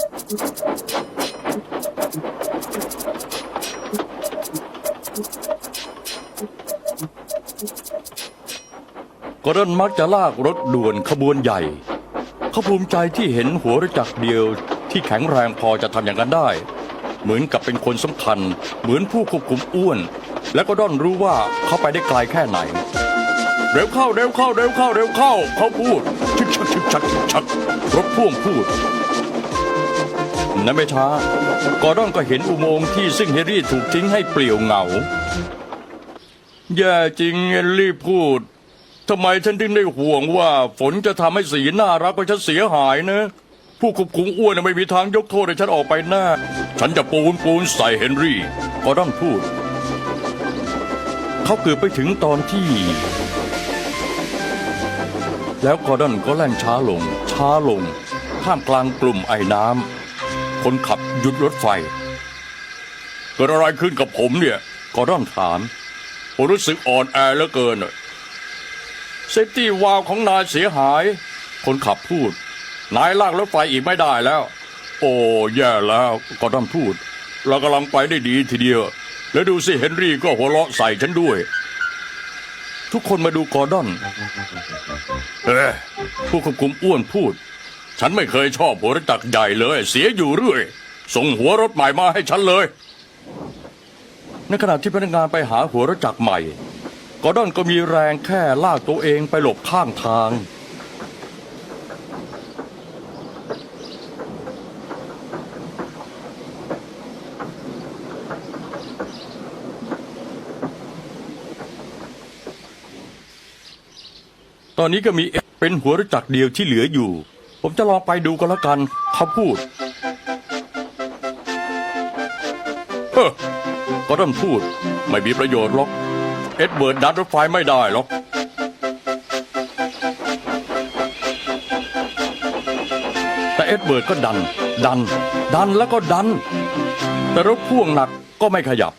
กอร์ดอนมักจะลากรถด่วนขบวนใหญ่ เขาภูมิใจที่เห็นหัวรถจักรเดียวที่แข็งแรงพอจะทำอย่างนั้นได้ เหมือนกับเป็นคนสำคัญ เหมือนผู้ควบคุมอ้วน และก็ด้อนรู้ว่าเขาไปได้ไกลแค่ไหน เร็วเข้าเร็วเข้าเร็วเข้าเร็วเข้า เขาพูดชึกชักชึกชักชึกชักรถพ่วงพูด นั้นไม่ช้ากอร์ดอนก็เห็นอุโมงค์ที่ซึ่งเฮร์รี่ถูกทิ้งให้เปลี่ยวเหงา แย่จริงเฮนรี่พูดทำไมฉันถึงได้ห่วงว่า ฝนจะทำให้สีน่ารักของฉันเสียหายนะ ผู้ควบคุมอ้วนไม่มีทางยกโทษให้ฉันออกไปแน่ฉันจะปูนปูนใส่เฮนรี่กอร์ดอนพูด เขาเกือบไปถึงตอนที่ แล้วกอร์ดอนก็แล่นช้าลง ช้าลงท่ามกลางกลุ่มไอ้น้ำ คนขับหยุดรถไฟ เกิดอะไรขึ้นกับผมเนี่ยกอร์ดอนถาม ผมรู้สึกอ่อนแอเหลือเกินเซฟตี้วาล์วของนายเสียหาย คนขับพูด นายลากรถไฟอีกไม่ได้แล้ว โอ้แย่แล้วกอร์ดอนพูด เรากำลังไปได้ดีทีเดียว แล้วดูสิเฮนรี่ก็หัวเราะใส่ฉันด้วยทุกคนมาดูกอร์ดอน เอ้ผู้ควบคุมอ้วนพูด ฉันไม่เคยชอบหัวรถจักใหญ่เลย เสียอยู่เรื่อย ส่งหัวรถใหม่มาให้ฉันเลย ในขณะที่พนักงานไปหาหัวรถจักรใหม่ กอร์ดอนก็มีแรงแค่ลากตัวเองไปหลบข้างทาง ตอนนี้ก็มีเอเป็นหัวรถจักรเดียวที่เหลืออยู่ ผมจะลองไปดูก็แล้วกันเขาพูดเฮ้อกอร์ดอนพูด ไม่มีประโยชน์หรอก เอ็ดเบิร์ดดันรถไฟไม่ได้หรอกแต่เอ็ดเบิร์ดก็ดัน ดัน ดันแล้วก็ดัน แต่รถพ่วงหนักก็ไม่ขยับ